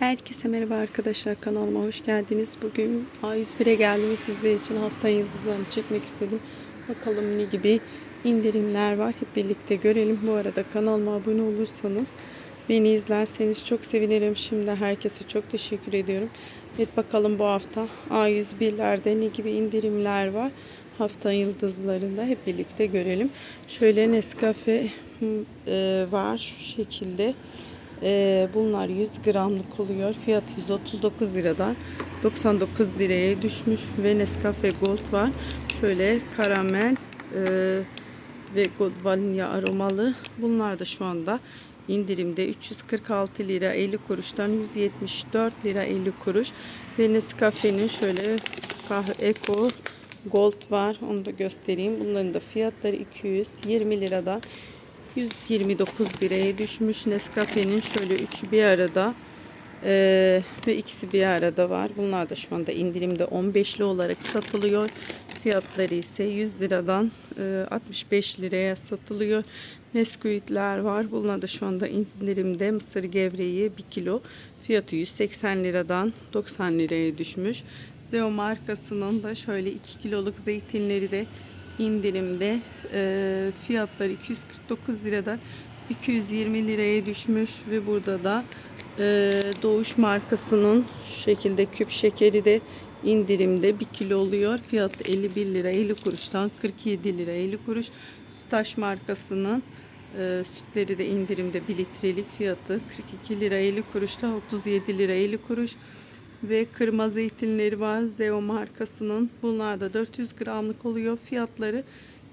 Herkese merhaba arkadaşlar kanalıma hoş geldiniz. Bugün A101'e geldim sizler için hafta yıldızlarını çekmek istedim. Bakalım ne gibi indirimler var hep birlikte görelim. Bu arada kanalıma abone olursanız beni izlerseniz çok sevinirim. Şimdi herkese çok teşekkür ediyorum. Evet bakalım bu hafta A101'lerde ne gibi indirimler var. Hafta yıldızlarında hep birlikte görelim. Şöyle Nescafe e, var şu şekilde. Ee, bunlar 100 gramlık oluyor. Fiyat 139 liradan 99 liraya düşmüş ve Nescafe Gold var. Şöyle karamel e, ve gold vanilya aromalı. Bunlar da şu anda indirimde 346 lira 50 kuruştan 174 lira 50 kuruş. Ve Nescafe'nin şöyle kahve Eco Gold var. Onu da göstereyim. Bunların da fiyatları 220 liradan 129 liraya düşmüş Nescafe'nin şöyle üçü bir arada eee, ve ikisi bir arada var. Bunlar da şu anda indirimde 15'li olarak satılıyor. Fiyatları ise 100 liradan eee, 65 liraya satılıyor. Nesquik'ler var. Bunlar da şu anda indirimde mısır gevreği 1 kilo. Fiyatı 180 liradan 90 liraya düşmüş. Zeo markasının da şöyle 2 kiloluk zeytinleri de indirimde e, fiyatları 249 liradan 220 liraya düşmüş ve burada da e, Doğuş markasının şekilde küp şekeri de indirimde 1 kilo oluyor. Fiyat 51 lira 50 kuruştan 47 lira 50 kuruş. Sütaş markasının e, sütleri de indirimde 1 litrelik fiyatı 42 lira 50 kuruştan 37 lira 50 kuruş ve kırma zeytinleri var. Zeo markasının. Bunlar da 400 gramlık oluyor. Fiyatları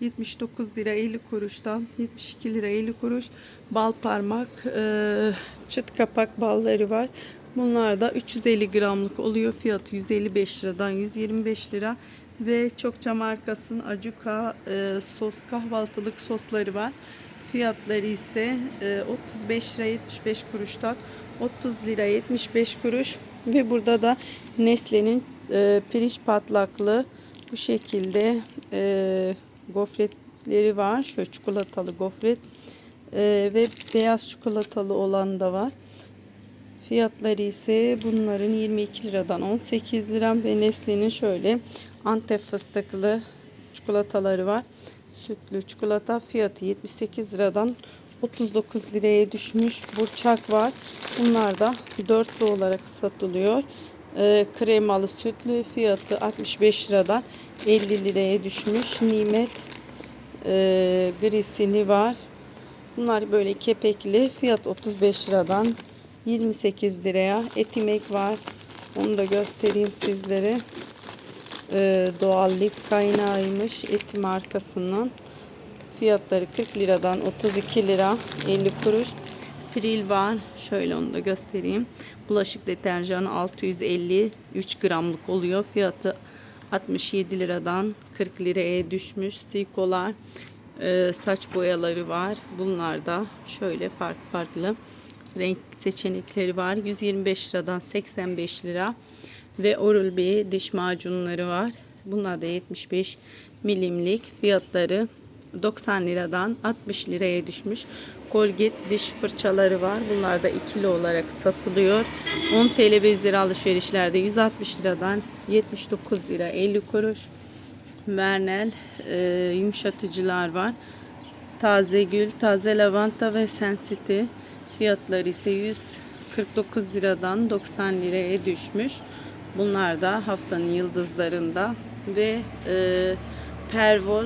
79 lira 50 kuruştan 72 lira 50 kuruş. Bal parmak e, çıt kapak balları var. Bunlar da 350 gramlık oluyor. Fiyatı 155 liradan 125 lira. Ve çokça markasının Acuka e, sos kahvaltılık sosları var. Fiyatları ise e, 35 lira 75 kuruştan 30 lira 75 kuruş ve burada da Nestle'nin e, pirinç patlaklı bu şekilde e, gofretleri var. Şöyle çikolatalı gofret e, ve beyaz çikolatalı olan da var. Fiyatları ise bunların 22 liradan 18 lira ve Nestle'nin şöyle Antep fıstıklı çikolataları var. Sütlü çikolata fiyatı 78 liradan 39 liraya düşmüş. Burçak var. Bunlar da dörtlü olarak satılıyor. Ee, kremalı sütlü fiyatı 65 liradan 50 liraya düşmüş. Nimet e, grisini var. Bunlar böyle kepekli. Fiyat 35 liradan 28 liraya. Etimek var. Onu da göstereyim sizlere. Ee, doğal lif kaynağıymış. Eti markasının. Fiyatları 40 liradan 32 lira 50 kuruş. Pril var. Şöyle onu da göstereyim. Bulaşık deterjanı 653 gramlık oluyor. Fiyatı 67 liradan 40 liraya düşmüş. Sikolar e, saç boyaları var. Bunlar da şöyle farklı farklı renk seçenekleri var. 125 liradan 85 lira ve Oral-B diş macunları var. Bunlar da 75 milimlik fiyatları 90 liradan 60 liraya düşmüş. Colgate diş fırçaları var. Bunlar da ikili olarak satılıyor. 10 TL ve üzeri alışverişlerde 160 liradan 79 lira 50 kuruş. Vernel e, yumuşatıcılar var. Taze gül, taze lavanta ve sensiti fiyatları ise 149 liradan 90 liraya düşmüş. Bunlar da haftanın yıldızlarında ve e, pervol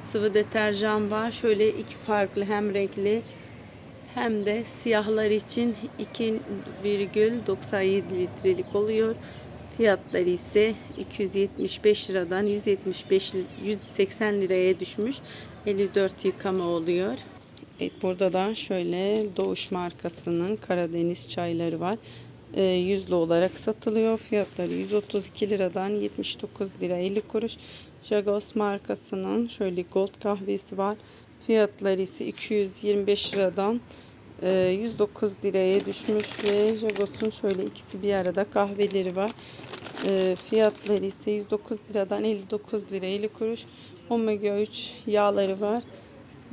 sıvı deterjan var. Şöyle iki farklı hem renkli hem de siyahlar için 2,97 litrelik oluyor. Fiyatları ise 275 liradan 175 180 liraya düşmüş. 54 yıkama oluyor. Evet, burada da şöyle Doğuş markasının Karadeniz çayları var. E, yüzlü olarak satılıyor. Fiyatları 132 liradan 79 lira 50 kuruş. Jagos markasının şöyle gold kahvesi var. Fiyatları ise 225 liradan e, 109 liraya düşmüş ve Jagos'un şöyle ikisi bir arada kahveleri var. E, fiyatları ise 109 liradan 59 lira 50 kuruş. Omega 3 yağları var.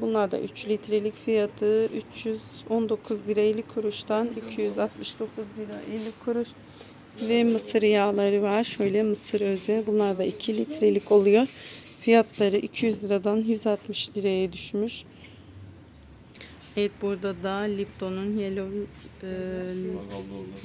Bunlar da 3 litrelik fiyatı 319 lira 50 kuruştan 269 lira 50 kuruş. Ve mısır yağları var. Şöyle mısır özü. Bunlar da 2 litrelik oluyor. Fiyatları 200 liradan 160 liraya düşmüş. Evet burada da Lipton'un Yellow e,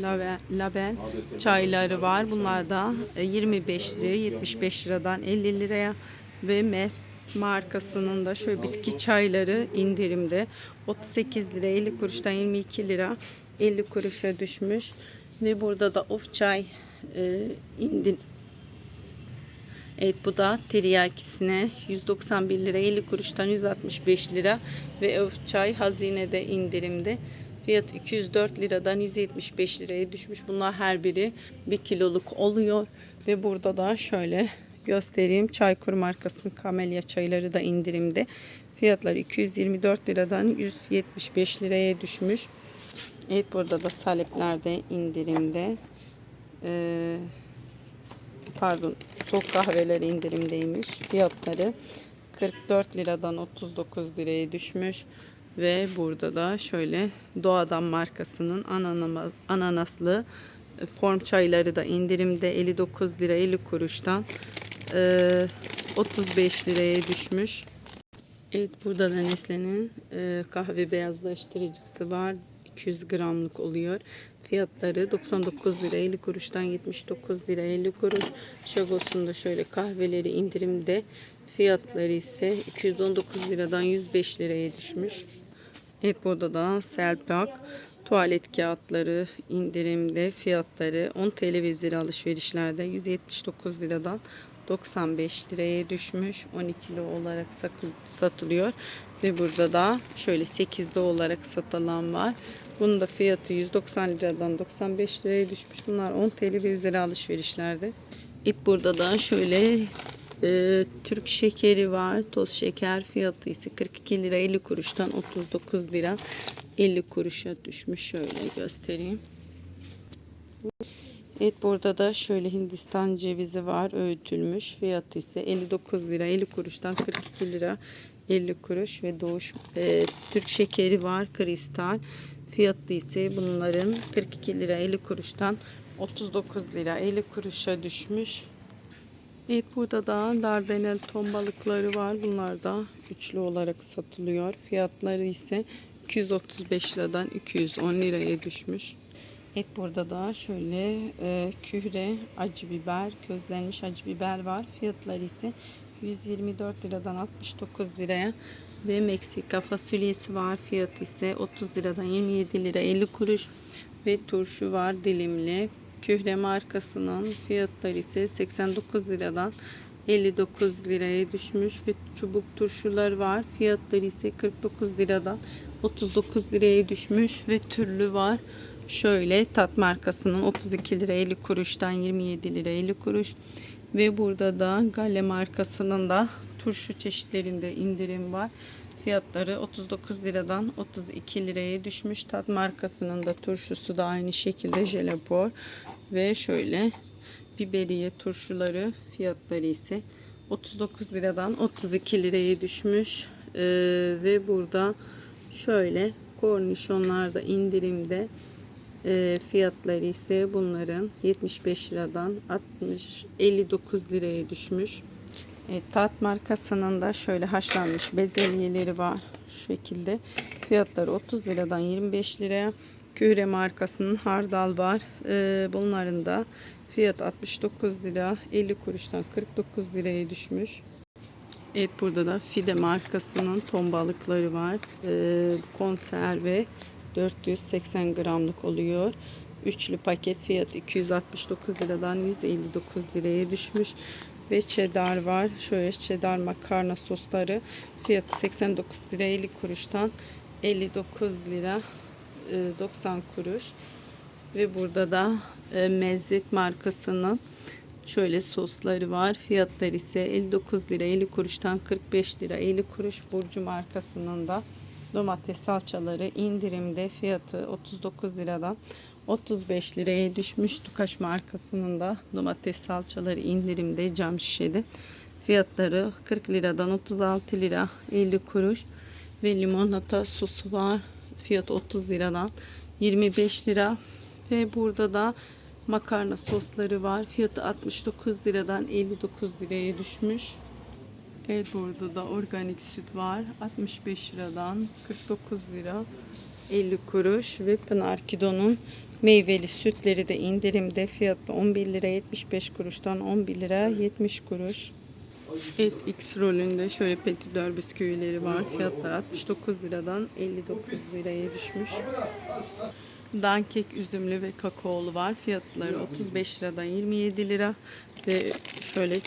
Label, Label çayları var. Bunlar da e, 25 liraya 75 liradan 50 liraya ve Mest markasının da şöyle bitki çayları indirimde 38 lira 50 kuruştan 22 lira 50 kuruşa düşmüş ve burada da of çay e, indir Evet bu da tiryakisine 191 lira 50 kuruştan 165 lira ve öf çay hazinede indirimde. Fiyat 204 liradan 175 liraya düşmüş. Bunlar her biri 1 kiloluk oluyor. Ve burada da şöyle göstereyim. Çaykur markasının kamelya çayları da indirimde. Fiyatları 224 liradan 175 liraya düşmüş. Evet burada da salepler de indirimde. Ee, pardon soğuk kahveler indirimdeymiş. Fiyatları 44 liradan 39 liraya düşmüş. Ve burada da şöyle Doğadan markasının ananaslı e, form çayları da indirimde 59 lira 50 kuruştan e, 35 liraya düşmüş. Evet burada da Nesle'nin e, kahve beyazlaştırıcısı var. 200 gramlık oluyor. Fiyatları 99 lira 50 kuruştan 79 lira 50 kuruş. Şagos'un da şöyle kahveleri indirimde. Fiyatları ise 219 liradan 105 liraya düşmüş. Evet burada da Selpak tuvalet kağıtları indirimde fiyatları 10 TL ve üzeri alışverişlerde 179 liradan 95 liraya düşmüş. 12'li olarak satılıyor. Ve burada da şöyle 8'li olarak satılan var. Bunun da fiyatı 190 liradan 95 liraya düşmüş. Bunlar 10 TL ve üzeri alışverişlerde. İt burada da şöyle e, Türk şekeri var. Toz şeker fiyatı ise 42 lira 50 kuruştan 39 lira 50 kuruşa düşmüş. Şöyle göstereyim. Evet burada da şöyle Hindistan cevizi var öğütülmüş. Fiyatı ise 59 lira 50 kuruştan 42 lira 50 kuruş ve doğuş e, Türk şekeri var kristal. Fiyatı ise bunların 42 lira 50 kuruştan 39 lira 50 kuruşa düşmüş. Evet burada da dardanel ton balıkları var. Bunlar da üçlü olarak satılıyor. Fiyatları ise 235 liradan 210 liraya düşmüş. Evet burada da şöyle e, kühre acı biber, közlenmiş acı biber var. Fiyatları ise 124 liradan 69 liraya ve Meksika fasulyesi var. Fiyatı ise 30 liradan 27 lira 50 kuruş ve turşu var dilimli. Kühre markasının fiyatları ise 89 liradan 59 liraya düşmüş ve çubuk turşular var. Fiyatları ise 49 liradan 39 liraya düşmüş ve türlü var. Şöyle tat markasının 32 lira 50 kuruştan 27 lira 50 kuruş ve burada da Galle markasının da turşu çeşitlerinde indirim var. Fiyatları 39 liradan 32 liraya düşmüş. Tat markasının da turşusu da aynı şekilde jelibor ve şöyle biberiye turşuları fiyatları ise 39 liradan 32 liraya düşmüş. Ee, ve burada şöyle kornişonlar da indirimde. Ee, fiyatları ise bunların 75 liradan 60 59 liraya düşmüş. Evet, tat markasının da şöyle haşlanmış bezelyeleri var şu şekilde. Fiyatları 30 liradan 25 liraya. Küre markasının hardal var. Ee, bunların da fiyat 69 lira 50 kuruştan 49 liraya düşmüş. Evet burada da Fide markasının ton balıkları var. Ee, konserve 480 gramlık oluyor. Üçlü paket fiyatı 269 liradan 159 liraya düşmüş. Ve cheddar var. Şöyle cheddar makarna sosları fiyatı 89 lira 50 kuruştan 59 lira e, 90 kuruş. Ve burada da e, Mezzet markasının şöyle sosları var. Fiyatları ise 59 lira 50 kuruştan 45 lira 50 kuruş. Burcu markasının da domates salçaları indirimde fiyatı 39 liradan 35 liraya düşmüş. Tukaş markasının da domates salçaları indirimde cam şişede. Fiyatları 40 liradan 36 lira 50 kuruş. ve limonata sosu var. Fiyatı 30 liradan 25 lira. Ve burada da makarna sosları var. Fiyatı 69 liradan 59 liraya düşmüş. Evet burada da organik süt var. 65 liradan 49 lira 50 kuruş ve Pınar Kido'nun meyveli sütleri de indirimde fiyatı 11 lira 75 kuruştan 11 lira 70 kuruş. Evet X rolünde şöyle petidör bisküvileri var. Fiyatlar 69 liradan 59 liraya düşmüş. Dankek üzümlü ve kakaolu var. Fiyatları 35 liradan 27 lira. Ve şöyle e,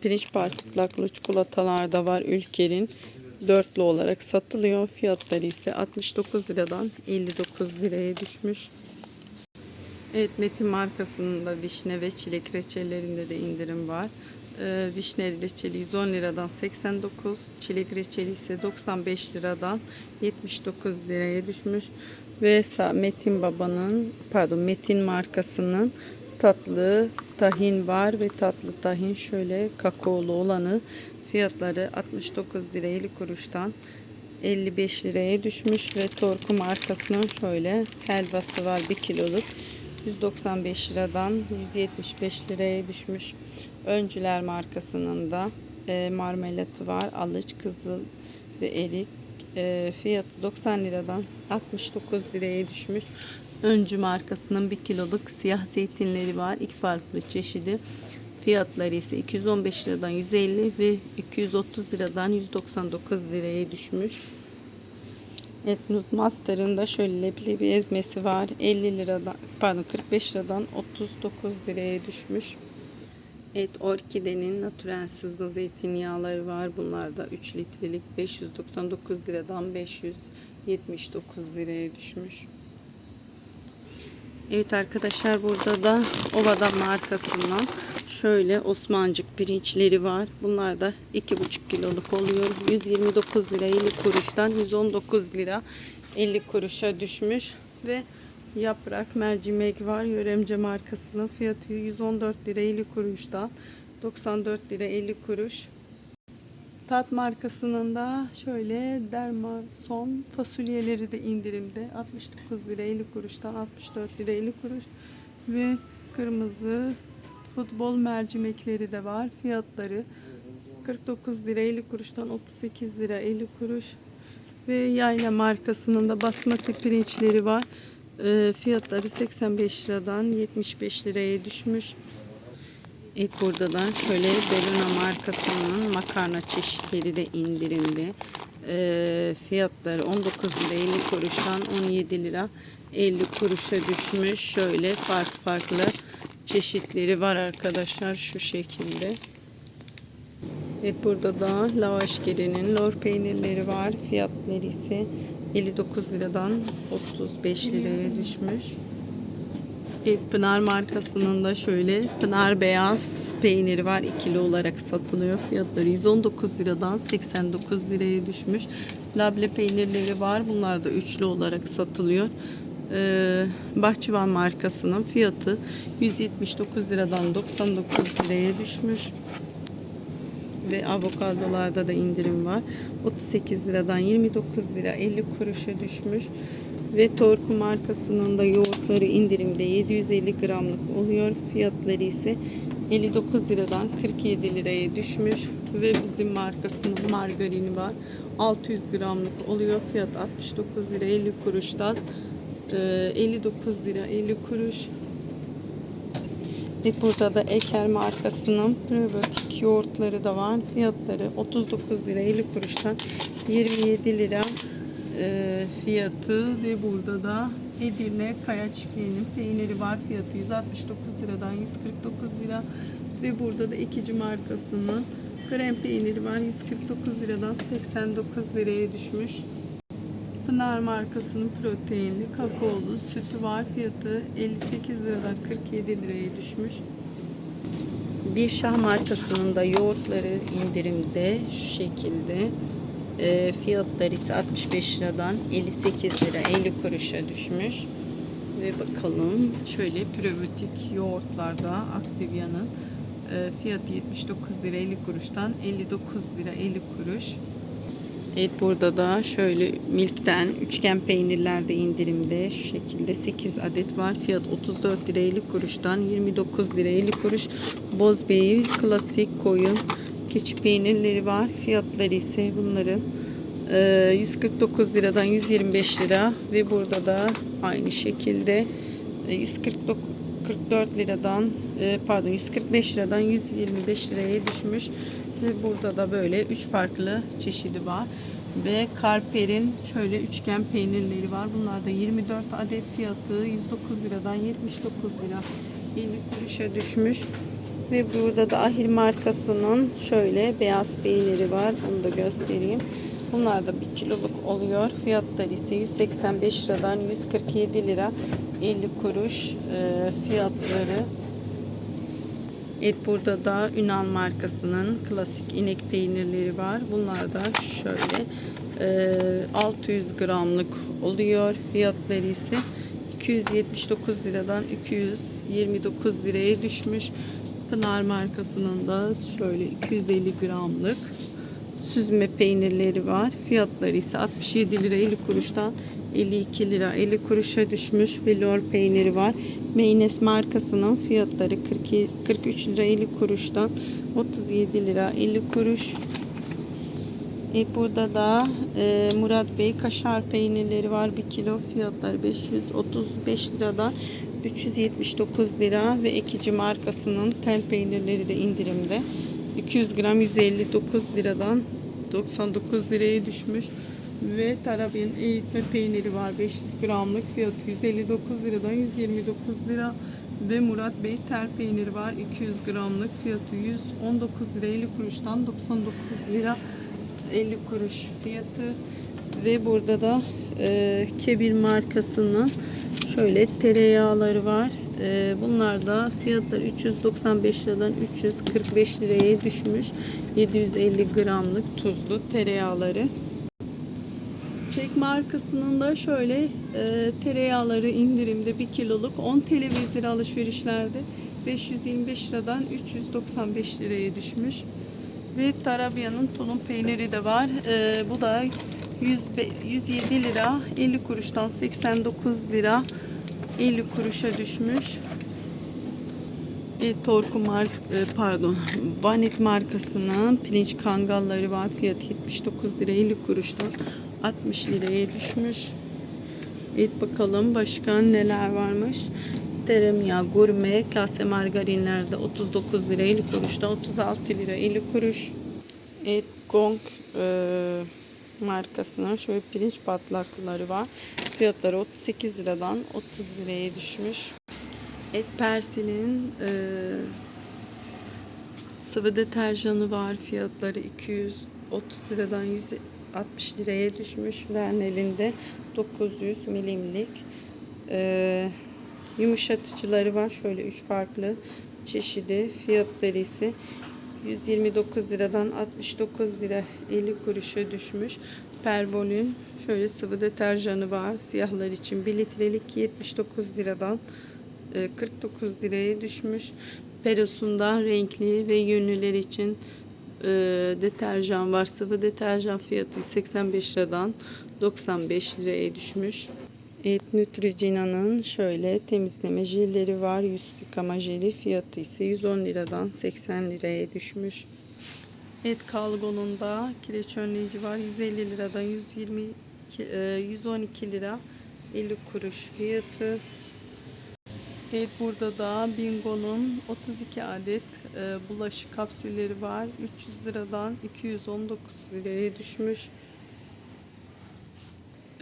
pirinç patlaklı çikolatalar da var Ülker'in. Dörtlü olarak satılıyor. Fiyatları ise 69 liradan 59 liraya düşmüş. Evet Metin markasının da vişne ve çilek reçellerinde de indirim var. Ee, vişne reçeli 110 liradan 89, çilek reçeli ise 95 liradan 79 liraya düşmüş. Ve Metin Baba'nın pardon Metin markasının tatlı tahin var ve tatlı tahin şöyle kakaolu olanı fiyatları 69 lira 50 kuruştan 55 liraya düşmüş ve Torku markasının şöyle helvası var 1 kiloluk 195 liradan 175 liraya düşmüş. Öncüler markasının da e, marmelatı var. Alıç, kızıl ve erik. E, fiyatı 90 liradan 69 liraya düşmüş. Öncü markasının 1 kiloluk siyah zeytinleri var. İki farklı çeşidi. Fiyatları ise 215 liradan 150 ve 230 liradan 199 liraya düşmüş. Evet Nut Master'ın da şöyle leblebi ezmesi var. 50 liradan pardon 45 liradan 39 liraya düşmüş. Evet Orkide'nin natürel sızma zeytinyağları var. Bunlar da 3 litrelik 599 liradan 579 liraya düşmüş. Evet arkadaşlar burada da Ovada markasından şöyle Osmancık pirinçleri var. Bunlar da 2,5 kiloluk oluyor. 129 lira 50 kuruştan 119 lira 50 kuruşa düşmüş ve yaprak mercimek var. Yöremce markasının fiyatı 114 lira 50 kuruştan 94 lira 50 kuruş. Tat markasının da şöyle Dermason fasulyeleri de indirimde 69 lira 50 kuruştan 64 lira 50 kuruş ve kırmızı futbol mercimekleri de var. Fiyatları 49 lira 50 kuruştan 38 lira 50 kuruş ve Yayla markasının da basmati pirinçleri var. Ee, fiyatları 85 liradan 75 liraya düşmüş. Evet burada da şöyle Beruna markasının makarna çeşitleri de indirimde. Ee, fiyatları 19 lira 50 kuruştan 17 lira 50 kuruşa düşmüş. Şöyle farklı farklı çeşitleri var arkadaşlar şu şekilde. Evet burada da lavaş gelinin lor peynirleri var. Fiyatları ise 59 liradan 35 liraya düşmüş. Evet, Pınar markasının da şöyle Pınar beyaz peyniri var. ikili olarak satılıyor. Fiyatları 119 liradan 89 liraya düşmüş. Labne peynirleri var. Bunlar da üçlü olarak satılıyor. Ee, Bahçıvan markasının fiyatı 179 liradan 99 liraya düşmüş. Ve avokadolarda da indirim var. 38 liradan 29 lira 50 kuruşa düşmüş. Ve Torku markasının da yoğurtları indirimde 750 gramlık oluyor. Fiyatları ise 59 liradan 47 liraya düşmüş. Ve bizim markasının margarini var. 600 gramlık oluyor. Fiyat 69 lira 50 kuruştan e, 59 lira 50 kuruş. Ve burada da Eker markasının probiyotik yoğurtları da var. Fiyatları 39 lira 50 kuruştan 27 lira e, fiyatı ve burada da Edirne Kaya Çiftliği'nin peyniri var. Fiyatı 169 liradan 149 lira ve burada da ikinci markasının krem peyniri var. 149 liradan 89 liraya düşmüş. Pınar markasının proteinli kakaolu sütü var. Fiyatı 58 liradan 47 liraya düşmüş. Bir Şah markasının da yoğurtları indirimde şu şekilde. E, fiyatları ise 65 liradan 58 lira 50 kuruşa düşmüş. Ve bakalım şöyle probiyotik yoğurtlarda Activia'nın e, fiyatı 79 lira 50 kuruştan 59 lira 50 kuruş. Evet burada da şöyle Milk'ten üçgen peynirler de indirimde şu şekilde 8 adet var. Fiyat 34 lira 50 kuruştan 29 lira 50 kuruş. Bozbey klasik koyun keçi peynirleri var. Fiyatları ise bunların e, 149 liradan 125 lira ve burada da aynı şekilde e, 149 44 liradan e, pardon 145 liradan 125 liraya düşmüş ve burada da böyle üç farklı çeşidi var ve Karper'in şöyle üçgen peynirleri var. Bunlar da 24 adet fiyatı 109 liradan 79 lira 50 kuruşa düşmüş. Ve burada da Ahil markasının şöyle beyaz peyniri var. Onu da göstereyim. Bunlar da bir kiloluk oluyor. Fiyatları ise 185 liradan 147 lira 50 kuruş e, fiyatları. Evet burada da Ünal markasının klasik inek peynirleri var. Bunlar da şöyle e, 600 gramlık oluyor. Fiyatları ise 279 liradan 229 liraya düşmüş. Pınar markasının da şöyle 250 gramlık süzme peynirleri var. Fiyatları ise 67 lira 50 kuruştan 52 lira 50 kuruşa düşmüş ve lor peyniri var. Meynes markasının fiyatları 42, 43 lira 50 kuruştan 37 lira 50 kuruş. E, burada da e, Murat Bey kaşar peynirleri var. 1 kilo fiyatları 535 liradan 379 lira ve ekici markasının tel peynirleri de indirimde. 200 gram 159 liradan 99 liraya düşmüş ve Tarabya'nın eritme peyniri var. 500 gramlık fiyatı 159 liradan 129 lira ve Murat Bey tel peyniri var. 200 gramlık fiyatı 119 lira 50 kuruştan 99 lira 50 kuruş fiyatı. Ve burada da e, Kebir markasının şöyle tereyağları var. E, bunlar da fiyatları 395 liradan 345 liraya düşmüş. 750 gramlık tuzlu tereyağları. Sek markasının da şöyle e, tereyağları indirimde 1 kiloluk 10 TL alışverişlerde 525 liradan 395 liraya düşmüş. Ve Tarabya'nın tulum peyniri de var. E, bu da 100, 107 lira 50 kuruştan 89 lira 50 kuruşa düşmüş. E, Torku mark e, pardon Vanet markasının pirinç kangalları var. Fiyatı 79 lira 50 kuruştan 60 liraya düşmüş. Evet bakalım başka neler varmış. Tereyağı gurme kase margarinlerde 39 lira 50 kuruştan 36 lira 50 kuruş. Evet Gong e, markasının şöyle pirinç patlakları var. Fiyatları 38 liradan 30 liraya düşmüş. Et Persil'in e, sıvı deterjanı var. Fiyatları 230 liradan 160 liraya düşmüş. Vernel'inde 900 milimlik e, yumuşatıcıları var. Şöyle 3 farklı çeşidi. Fiyatları ise 129 liradan 69 lira 50 kuruşa düşmüş. Perbol'ün şöyle sıvı deterjanı var. Siyahlar için 1 litrelik 79 liradan 49 liraya düşmüş. Peros'unda renkli ve yünlüler için e, deterjan var. Sıvı deterjan fiyatı 85 liradan 95 liraya düşmüş. Evet Neutrogena'nın şöyle temizleme jelleri var. Yüz yıkama jeli fiyatı ise 110 liradan 80 liraya düşmüş. Evet Kalgon'un da kireç önleyici var. 150 liradan 122, e, 112 lira 50 kuruş fiyatı. Evet burada da Bingo'nun 32 adet e, bulaşık kapsülleri var. 300 liradan 219 liraya düşmüş.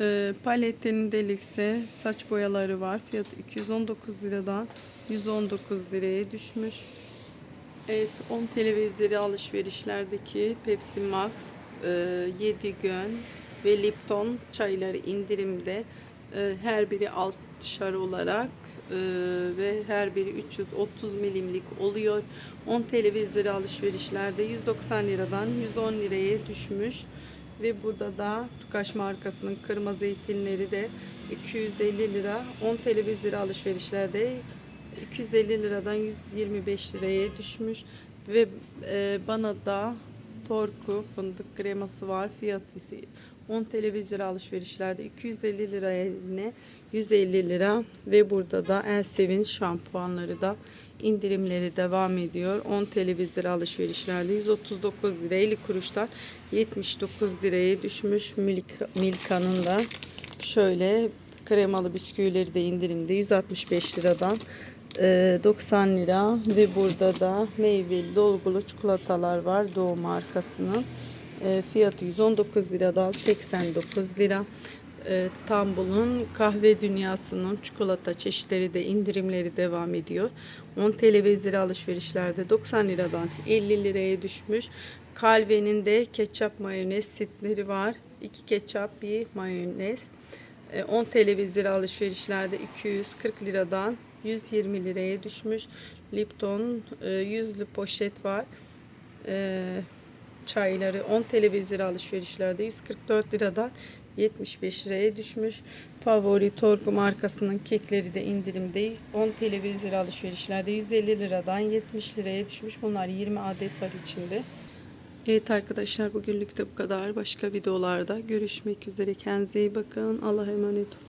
E, Palette'nin delikse saç boyaları var. Fiyatı 219 liradan 119 liraya düşmüş. Evet 10 TL ve üzeri alışverişlerdeki Pepsi Max, e, 7 gün ve Lipton çayları indirimde. E, her biri 6'şar olarak e, ve her biri 330 milimlik oluyor. 10 TL ve üzeri alışverişlerde 190 liradan 110 liraya düşmüş. Ve burada da Tukaş markasının kırma zeytinleri de 250 lira. 10 TL ve üzeri alışverişlerde 250 liradan 125 liraya düşmüş. Ve e, bana da Torku fındık kreması var. Fiyatı ise 10 TL 1 lira alışverişlerde 250 lira yerine 150 lira ve burada da Elsevin şampuanları da indirimleri devam ediyor. 10 TL 1 lira alışverişlerde 139 lira 50 kuruştan 79 liraya düşmüş. Milka, Milka'nın da şöyle kremalı bisküvileri de indirimde 165 liradan e, 90 lira ve burada da meyveli dolgulu çikolatalar var Doğu markasının. E, fiyatı 119 liradan 89 lira. E, Tambul'un kahve dünyasının çikolata çeşitleri de indirimleri devam ediyor. 10 TL ve 100 lira alışverişlerde 90 liradan 50 liraya düşmüş. Calve'nin de ketçap mayonez setleri var. 2 ketçap bir mayonez. E, 10 TL ve 100 lira alışverişlerde 240 liradan 120 liraya düşmüş. Lipton e, yüzlü poşet var. Çayları 10 TL ve 100 lira alışverişlerde 144 liradan 75 liraya düşmüş. Favori Torku markasının kekleri de indirimde 10 TL ve 100 lira alışverişlerde 150 liradan 70 liraya düşmüş. Bunlar 20 adet var içinde. Evet arkadaşlar bugünlük de bu kadar. Başka videolarda görüşmek üzere. Kendinize iyi bakın. Allah'a emanet olun.